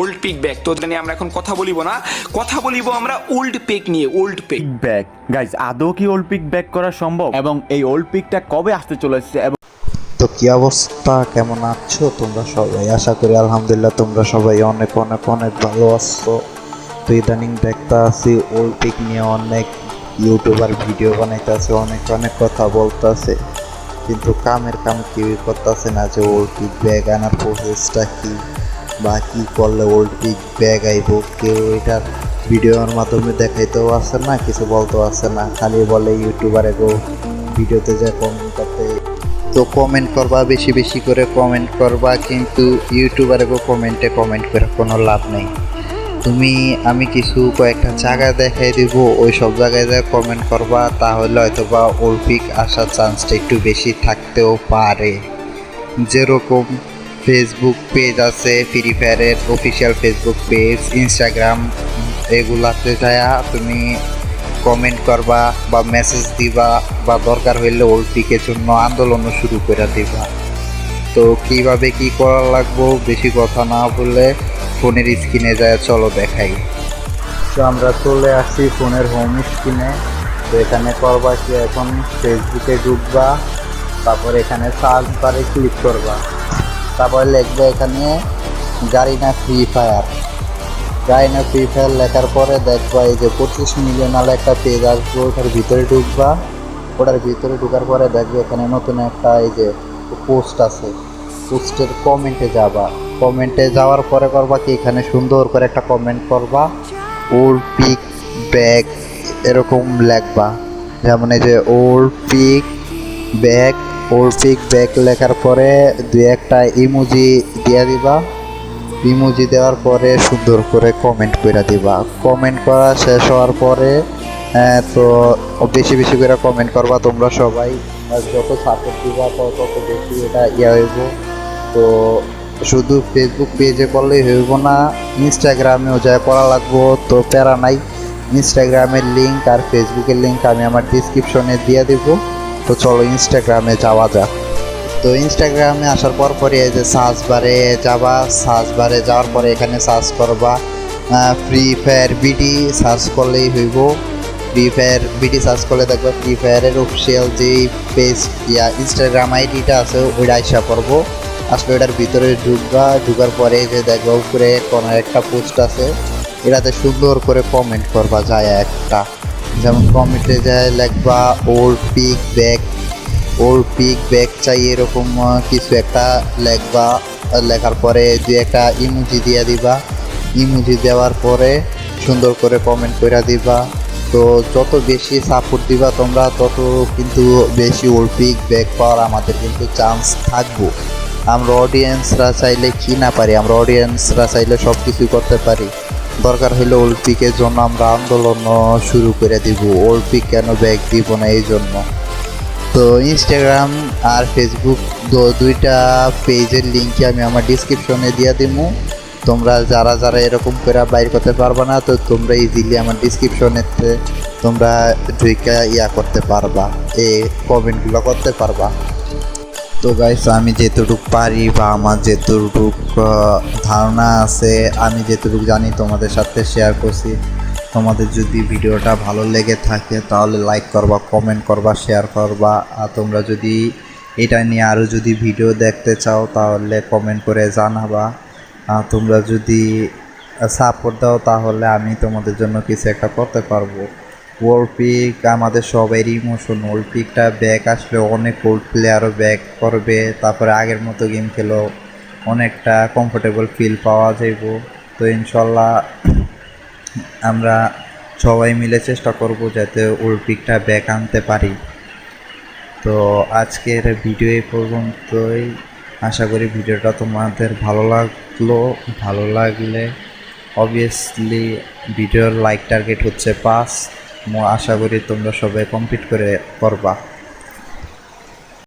Old pick bag তো নিয়ে আমরা এখন কথা বলিব না। কথা বলিব আমরা ওল্ড পেক নিয়ে ওল্ড পেক ব্যাগ গাইজ আদৌ কি ওল্ড পিক ব্যাক করা সম্ভব? এবং এই ওল্ড পিকটা কবে আসতে চলেছে? এবং তো কি অবস্থা? কেমন আছো? তোমরা সবাই? আশা করি আলহামদুলিল্লাহ তোমরা সবাই অনেক অনেক অনেক ভালো আছো। তো ইদানিং দেখতে আছি ওল্ড পিক নিয়ে অনেক ইউটিউবার ভিডিও বানাইতে আছে অনেক অনেক কথা বলতেছে। কিন্তু কামের কাম কেউই করতেছে না যে ওল্ড পিক ব্যাগ আনার প্রসেসটা কি। বা কি করলে ওল্ড ব্যাগ আইব, কেউ এটার ভিডিওর মাধ্যমে দেখাইতেও আছে না, কিছু বলতেও আছে না। খালি বলে ইউটিউবারে গো ভিডিওতে যা কমেন্ট করতে। তো কমেন্ট করবা, বেশি বেশি করে কমেন্ট করবা, কিন্তু ইউটিউবারে গো কমেন্টে কমেন্ট করে কোনো লাভ নেই। তুমি, আমি কিছু কয়েকটা জায়গা দেখাই দিব ওই সব জায়গায় যা কমেন্ট করবা, তাহলে হয়তো বা অলিম্পিক আসার চান্সটা একটু বেশি থাকতেও পারে। যেরকম ফেসবুক পেজ আছে ফ্রি ফায়ারের অফিসিয়াল ফেসবুক পেজ ইনস্টাগ্রাম এগুলাতে যায়া তুমি কমেন্ট করবা বা মেসেজ দিবা বা দরকার হইলে অলিম্পিকের জন্য আন্দোলনও শুরু করে দিবা। তো কীভাবে কি করা লাগবো বেশি কথা না বলে ফোনের স্ক্রিনে যায় চলো দেখাই। তো আমরা চলে আসছি ফোনের হোম স্ক্রিনে তো এখানে করবা কি? এখন ফেসবুকে ঢুকবা, তারপর এখানে সার্চ বারে ক্লিক করবা। তারপরে লিখবে এখানে Garena free fire Garena free fire লেখার পরে দেখবা এই যে পঁচিশ মিলিয়ন আলা একটা পেজ আসবে, ওটার ভিতরে ঢুকবা। ওটার ভিতরে ঢুকার পরে দেখবে এখানে নতুন একটা এই যে পোস্ট আছে। পোস্টের কমেন্টে যাবা। কমেন্টে যাওয়ার পরে করবা কি? এখানে সুন্দর করে একটা কমেন্ট করবা। ওল্ড পিক ব্যাগ এরকম লেখবা। যেমন এই যে old pick bag old pick bag লেখার পরে দুই একটা ইমোজি দিয়ে দিবা। ইমোজি দেওয়ার পরে সুন্দর করে কমেন্ট করে দিবা। কমেন্ট করা শেষ হওয়ার পরে তো বেশি বেশি করে কমেন্ট করবা তোমরা সবাই। যত সাপোর্ট দিবা, তত বেশি এটা ইয়ে হইব। তো শুধু ফেসবুক পেজে করলেই হইব না ইনস্টাগ্রামেও যা করা লাগবো, তো প্যারা নাই। ইনস্টাগ্রামের লিঙ্ক আর ফেসবুকের লিঙ্ক আমি আমার ডিসক্রিপশনে দিয়ে দেব। তো চলো ইনস্টাগ্রামে যাওয়া যাক। তো ইনস্টাগ্রামে আসার পর পরে এই যে সার্চ বারে যাবা সার্চ বারে যাওয়ার পরে এখানে সার্চ করবা ফ্রি ফায়ার বিডি সার্চ করলেই হইব। ফ্রি ফায়ার বিডি সার্চ করলে দেখবা ফ্রি ফায়ারের অফিসিয়াল যে পেজ ইয়া ইনস্টাগ্রাম আইডিটা আছে ওইটা আইসা করব আসলে ওটার ভিতরে ঢুকবা, ঢুকার পরে যে দেখবা উপরে কোনো একটা পোস্ট আছে, এটাতে সুন্দর করে কমেন্ট করবা, যায় একটা। যেমন কমেন্টে যায়, লেখবা old pick back old pick bag চাই এরকম কিছু একটা লেখবা লেখার পরে দুই একটা ইমুজি দিয়ে দিবা। ইমুজি দেওয়ার পরে সুন্দর করে কমেন্ট করে দিবা। তো যত বেশি সাপোর্ট দিবা তোমরা, তত কিন্তু বেশি ওল্ড পিক ব্যাগ পাওয়ার আমাদের কিন্তু চান্স থাকব। আমরা অডিয়েন্সরা চাইলে কি না পারি? আমরা অডিয়েন্সরা চাইলে সব কিছুই করতে পারি। দরকার হলে ওল্ড পিকের জন্য আমরা আন্দোলন শুরু করে দিব। ওল্ড পিক কেন ব্যাগ দিব না এই জন্য? তো ইনস্টাগ্রাম আর ফেসবুক দুইটা পেজের লিঙ্কে আমি আমার ডিসক্রিপশনে দিয়ে দিবো তোমরা যারা যারা এরকম করে বাইর করতে পারবে না, তো তোমরা ইজিলি আমার ডিসক্রিপশনেতে তোমরা ঢুইকা ইয়া করতে পারবা এই কমেন্টগুলো করতে পারবা। তো গাইস আমি যেতটুকু পারি বা আমার যেতটুকু ধারণা আছে, আমি যেতটুকু জানি তোমাদের সাথে শেয়ার করছি। তোমাদের যদি ভিডিওটা ভালো লেগে থাকে, তাহলে লাইক করবা কমেন্ট করবা শেয়ার করবা। আর তোমরা যদি এটা নিয়ে আরও যদি ভিডিও দেখতে চাও, তাহলে কমেন্ট করে জানাবা। আর তোমরা যদি সাপোর্ট দাও, তাহলে আমি তোমাদের জন্য কিছু একটা করতে পারব। ওল্ড পিক আমাদের সবারই ইমোশন ওল্ড পিকটা ব্যাক আসলে অনেক ওল্ড প্লেয়ারও ব্যাক করবে, তারপরে আগের মতো গেম খেলেও অনেকটা কমফোর্টেবল ফিল পাওয়া যাইব। তো ইনশাল্লাহ আমরা সবাই মিলে চেষ্টা করব যাতে ওল্ড পিকটা ব্যাক আনতে পারি। তো আজকের ভিডিও এই পর্যন্তই। আশা করি ভিডিওটা তোমাদের ভালো লাগল। ভালো লাগলে অবভিয়াসলি ভিডিওর লাইক টার্গেট হচ্ছে পাঁচ। আশা করি তোমরা সবাই কমপ্লিট করে করবা।